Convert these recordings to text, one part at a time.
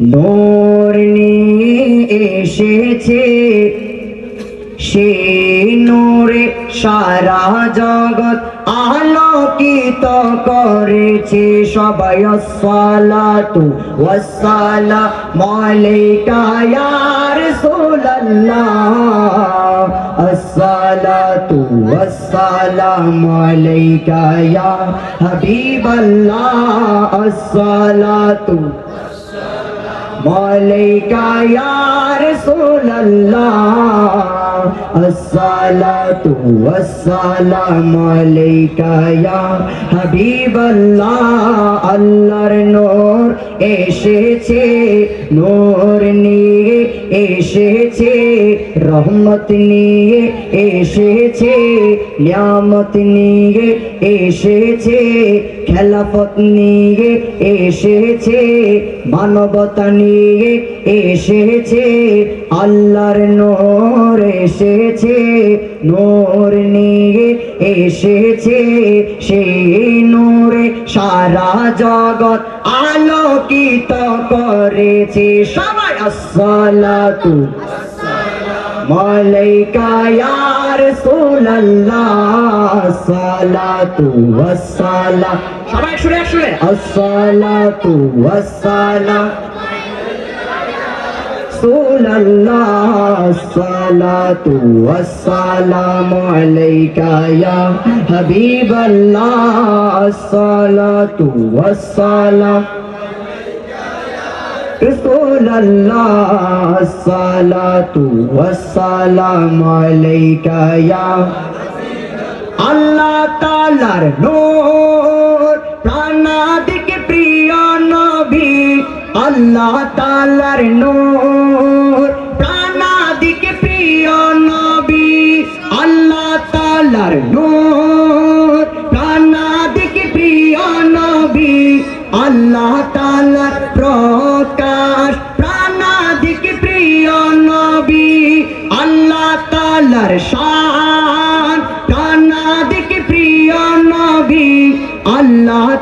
নিয়ে এসেছে সে নূরে সারা জগৎ আলোকিত করেছে সবাই। সালাতু ওয়াসসালাম আলাইকা ইয়া রাসূলুল্লাহ। আসসালাতু ওয়াসসালাম আলাইকা ইয়া হাবিবাল্লাহ। আসসালাতু মালাইকা ইয়া রাসূলুল্লাহ, আসসালাতু ওয়াসসালামু আলাইকা ইয়া হাবিবাল্লাহ। আল্লাহর নূর এসেছে, নূর নিয়ে এসেছে, রহমত নিয়ে এসেছে, নিয়ামত নিয়ে এসেছে খেলাফত নিয়ে এসেছে, মানবতা নিয়ে এসেছে, আল্লাহর নূর এসেছে, নোর নিয়ে এসেছে, সেই নূরে সারা জগৎ আলোকিত করেছে। সবাই আসসালাতু, মালাইকা ইয়া রাসূলুল্লাহ সালাতু ওয়াস সালাম সবাই শুনে শুনে। আসসালাতু ওয়াস সালাম সালাতু ওয়াস সালামু আলাইকা ইয়া হাবিবাল্লাহ সালাতু ওয়াস সালাম আলাইকা রাসূলুল্লাহ সালাতু ওয়াসসালাম আলাইকা ইয়া আল্লাহ তাআলার নূর। প্রাণাদিক প্রিয় নবী আল্লাহ তাআলার নূর।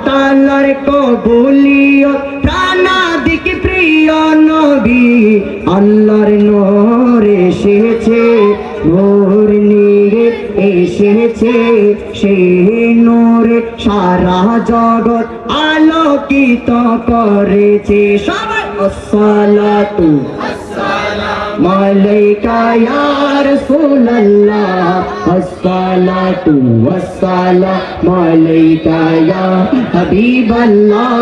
তালার কবুলিও প্রাণা দিকে প্রিয় নবী আল্লাহর নরে এসেছে, ভোর নিরে এসেছে সে নূর সারা জগৎ আলোকিত করেছে। সবাই আসসালাতু আসসালাম মালাইকা ইয়া রাসূলুল্লাহ, আসসালাতু ওয়াসসালাম। আলাইকা ইয়া হাবিবাল্লাহ,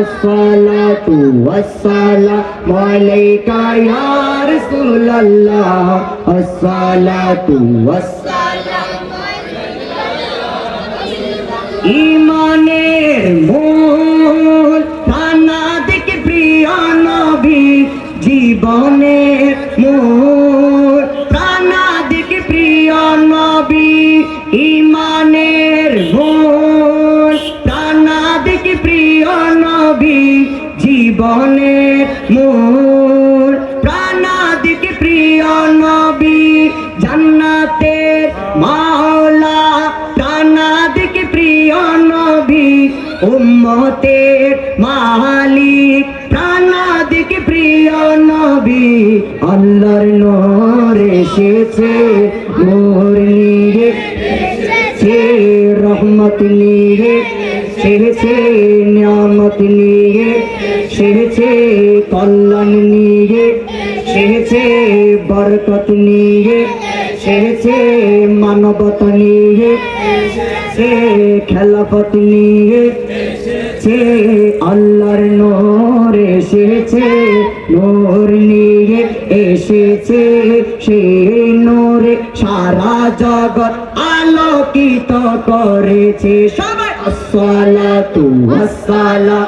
আসসালাতু ওয়াসসালাম। আলাইকা ইয়া রাসূলুল্লাহ, আসসালাতু ওয়াসসালাম। আলাইকা ইয়া জীবনের মূল প্রাণাদিক প্রিয় নবী, ইমানের মূল প্রাণাদিক প্রিয় নবী জীবনের মূল প্রাণাদিক প্রিয় নবী জান্নাতের মাওলা। প্রাণাদিক প্রিয় নবী, উম্মতের মালিক। নূর নিয়ে, সে রহমত নিয়ে, সেরেছে নিয়ামত নিয়ে, সেরেছে কল্যাণ নিয়ে, সেরেছে বরকত নিয়ে, সেরেছে মানবত নিয়ে, সে খেলাফত নিয়ে, সে আল্লাহর নূর এসেছে নূর নিয়ে। এসেছে সেই নূরে সারা জগৎ আলোকিত করেছে। সবাই আসসালাতু ওয়াসসালাম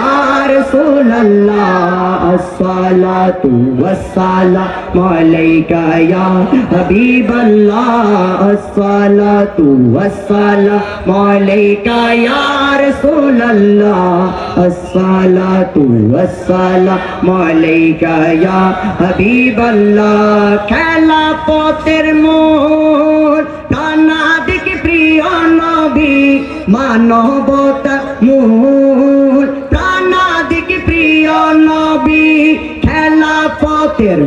يا رسول الله الصلاة والسلام عليك يا حبيب الله الصلاة والسلام عليك يا رسول الله الصلاة والسلام عليك يا حبيب الله খেলা পথের মোর মানবতা মূল, প্রাণাদিক প্রিয় নবী, খেলা পথের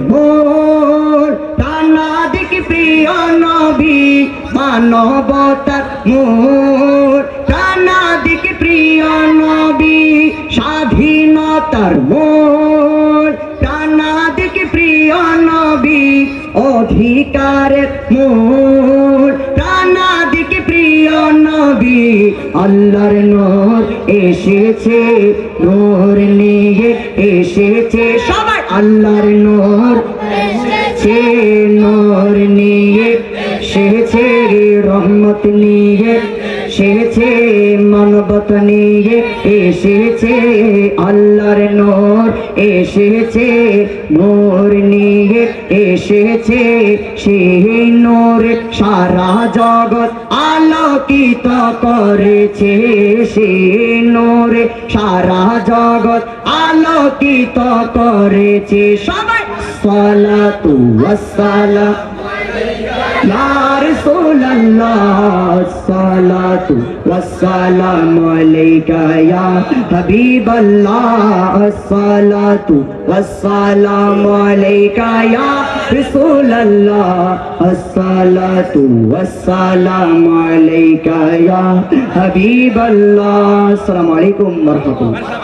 টানা দেখি প্রিয় নবী মানবতার টানা দেখি প্রিয় নবী, স্বাধীনতার টানা দেখি প্রিয় নবী, অধিকারের প্রিয় নবী আল্লাহর নূর এসেছে নূর নিয়ে এসেছে। সবাই। আল্লাহর নূর এসেছে নূর নিয়ে এসেছে রহমত নিয়ে এসেছে মানবত নিয়ে এসেছে, আল্লাহর নোর এসেছে নোর নিয়ে এসেছে, সেই নোর সারা জগৎ আলোকিত করেছে, সেই নোর সারা জগৎ আলোকিত করেছে, সবাই সালা তু সালা الصلاة والسلام عليك يا حبيب الله الصلاة والسلام عليك يا رسول الله الصلاة والسلام عليك يا حبيب الله السلام عليكم ورحمة الله